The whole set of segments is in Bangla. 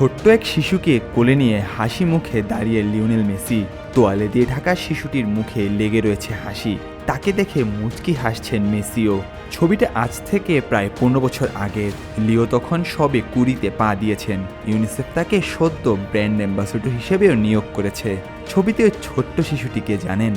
ছোট্ট এক শিশুকে কোলে নিয়ে হাসি মুখে দাঁড়িয়ে লিওনেল মেসি। তোয়ালে দিয়ে ঢাকা শিশুটির মুখে লেগে রয়েছে হাসি। তাকে দেখে মুচকি হাসছেন মেসিও। ছবিটা আজ থেকে প্রায় পনেরো বছর আগের লিও তখন সবে কুড়িতে পা দিয়েছেন। ইউনিসেফ তাকে সদ্য ব্র্যান্ড অ্যাম্বাসেডর হিসেবেও নিয়োগ করেছে। ছবিতে ছোট্ট শিশুটিকে জানেন।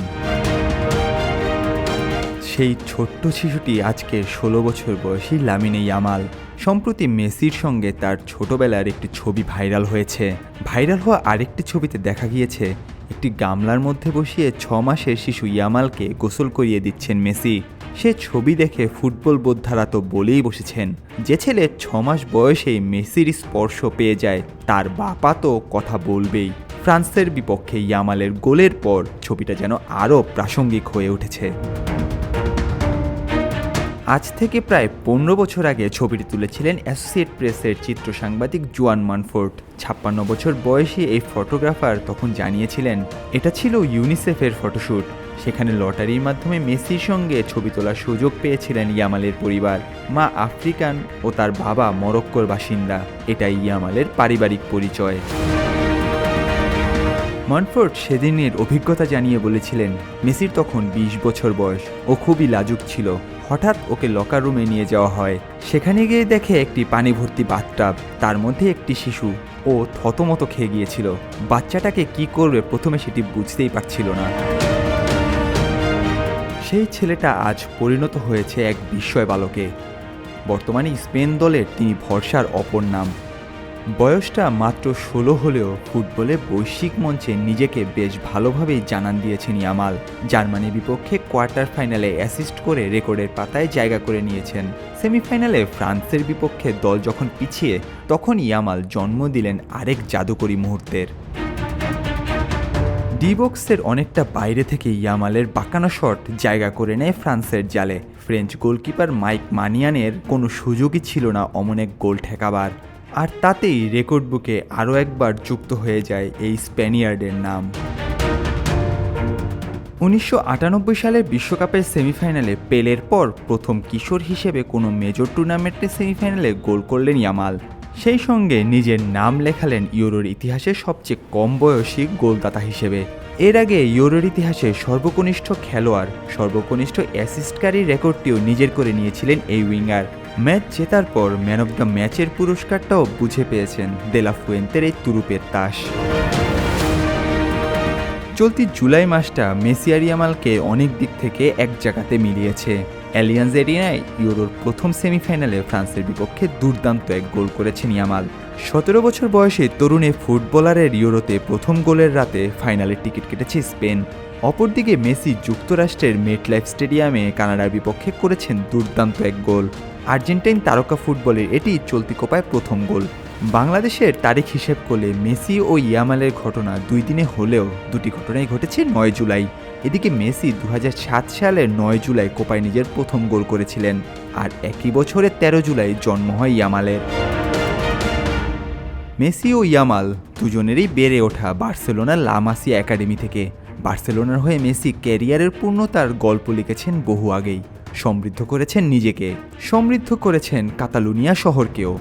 সেই ছোট্ট শিশুটি আজকে ষোলো বছর বয়সী লামিনে ইয়ামাল। সম্প্রতি মেসির সঙ্গে তার ছোটবেলার একটি ছবি ভাইরাল হয়েছে। ভাইরাল হওয়া আরেকটি ছবিতে দেখা গিয়েছে, একটি গামলার মধ্যে বসিয়ে ছ মাসের শিশু ইয়ামালকে গোসল করিয়ে দিচ্ছেন মেসি। সে ছবি দেখে ফুটবল বোদ্ধারা তো বলেই বসেছেন, যে ছেলে ছ মাস বয়সেই মেসির স্পর্শ পেয়ে যায়, তার বাপা তো কথা বলবেই। ফ্রান্সের বিপক্ষে ইয়ামালের গোলের পর ছবিটা যেন আরও প্রাসঙ্গিক হয়ে উঠেছে। আজ থেকে প্রায় পনেরো বছর আগে ছবিটি তুলেছিলেন অ্যাসোসিয়েট প্রেসের চিত্র সাংবাদিক জুয়ান মানফোর্ট। ছাপ্পান্ন বছর বয়সী এই ফটোগ্রাফার তখন জানিয়েছিলেন, এটা ছিল ইউনিসেফের ফটোশ্যুট সেখানে লটারির মাধ্যমে মেসির সঙ্গে ছবি তোলার সুযোগ পেয়েছিলেন ইয়ামালের পরিবার, মা আফ্রিকান ও তার বাবা মরক্কোর বাসিন্দা। এটাই ইয়ামালের পারিবারিক পরিচয়। মনফোর্ড সেদিনের অভিজ্ঞতা জানিয়ে বলেছিলেন, মেসির তখন ২০ বছর বয়স, ও খুবই লাজুক ছিল। হঠাৎ ওকে লকার রুমে নিয়ে যাওয়া হয়। সেখানে গিয়ে দেখে একটি পানি ভর্তি বাথটাব, তার মধ্যে একটি শিশু, ও থতমত খেয়ে গিয়েছিল। বাচ্চাটাকে কি করবে প্রথমে সেটি বুঝতেই পারছিল না। সেই ছেলেটা আজ পরিণত হয়েছে এক বিস্ময় বালকে বর্তমানে স্পেন দলের তিনি ভরসার অপর নাম। বয়সটা মাত্র ষোলো হলেও ফুটবলে বৈশ্বিক মঞ্চে নিজেকে বেশ ভালোভাবেই জানান দিয়েছেন ইয়ামাল। জার্মানির বিপক্ষে কোয়ার্টার ফাইনালে অ্যাসিস্ট করে রেকর্ডের পাতায় জায়গা করে নিয়েছেন। সেমিফাইনালে ফ্রান্সের বিপক্ষে দল যখন পিছিয়ে, তখন ইয়ামাল জন্ম দিলেন আরেক জাদুকরী মুহূর্তের। ডিবক্সের অনেকটা বাইরে থেকে ইয়ামালের বাঁকানো শট জায়গা করে নেয় ফ্রান্সের জালে। ফ্রেঞ্চ গোলকিপার মাইক মানিয়ানের কোনো সুযোগই ছিল না অমন এক গোল ঠেকাবার। আর তাতেই রেকর্ড বুকে আরও একবার যুক্ত হয়ে যায় এই স্প্যানিয়ার্ডের নাম। উনিশশো আটানব্বই সালের বিশ্বকাপের সেমিফাইনালে পেলের পর প্রথম কিশোর হিসেবে কোনো মেজর টুর্নামেন্টের সেমিফাইনালে গোল করলেন ইয়ামাল। সেই সঙ্গে নিজের নাম লেখালেন ইউরোর ইতিহাসে সবচেয়ে কম বয়সী গোলদাতা হিসেবে। এর আগে ইউরোর ইতিহাসে সর্বকনিষ্ঠ খেলোয়াড়, সর্বকনিষ্ঠ অ্যাসিস্টকারী রেকর্ডটিও নিজের করে নিয়েছিলেন এই উইঙ্গার। ম্যাচ জেতার পর ম্যান অব দ্য ম্যাচের পুরস্কারটাও বুঝে পেয়েছেন দেলা ফুয়েন্তের এই তুরুপের তাস। চলতি জুলাই মাসটা মেসি আর ইয়ামালকে অনেক দিক থেকে এক জায়গাতে মিলিয়েছে। অ্যালিয়ান্স এরিনায় ইউরোর প্রথম সেমিফাইনালে ফ্রান্সের বিপক্ষে দুর্দান্ত এক গোল করেছেন ইয়ামাল। সতেরো বছর বয়সে তরুণে ফুটবলারের ইউরোতে প্রথম গোলের রাতে ফাইনালের টিকিট কেটেছে স্পেন। অপরদিকে মেসি যুক্তরাষ্ট্রের মেটলাইফ স্টেডিয়ামে কানাডার বিপক্ষে করেছেন দুর্দান্ত এক গোল। আর্জেন্টাইন তারকা ফুটবলের এটি চলতি কোপায় প্রথম গোল। বাংলাদেশের তারিখ হিসেব করলে মেসি ও ইয়ামালের ঘটনা দুই দিনে হলেও দুটি ঘটনাই ঘটেছে নয় জুলাই। এদিকে মেসি দু হাজার সাত সালের নয় জুলাই কোপায় নিজের প্রথম গোল করেছিলেন আর একই বছরের তেরো জুলাই জন্ম হয় ইয়ামালের। মেসি ও ইয়ামাল দুজনেরই বেড়ে ওঠা বার্সেলোনার লামাসিয়া একাডেমি থেকে। বার্সেলোনার হয়ে মেসি ক্যারিয়ারের পূর্ণতার গল্প লিখেছেন বহু আগেই। সমৃদ্ধ করেছেন নিজেকে, সমৃদ্ধ করেছেন কাতালুনিয়া শহরকেও।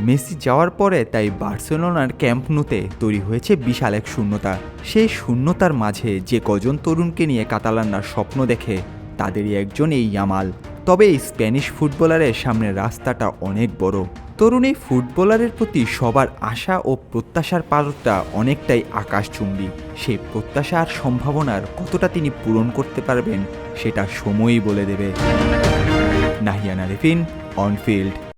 মেসি যাওয়ার পরে তাই বার্সেলোনার ক্যাম্প নুতে তৈরি হয়েছে বিশাল এক শূন্যতা। সেই শূন্যতার মাঝে যে কজন তরুণকে নিয়ে কাতালানরা স্বপ্ন দেখে, তাদেরই একজন এই ইয়ামাল। তবে এই স্প্যানিশ ফুটবলারের সামনে রাস্তাটা অনেক বড়। তরুণ ফুটবলারের প্রতি সবার আশা ও প্রত্যাশার পারটা অনেকটাই আকাশচুম্বী। সেই প্রত্যাশা আর সম্ভাবনার কতটা তিনি পূরণ করতে পারবেন, সেটা সময়ই বলে দেবে। নাহিয়ানা রেফিন অনফিল্ড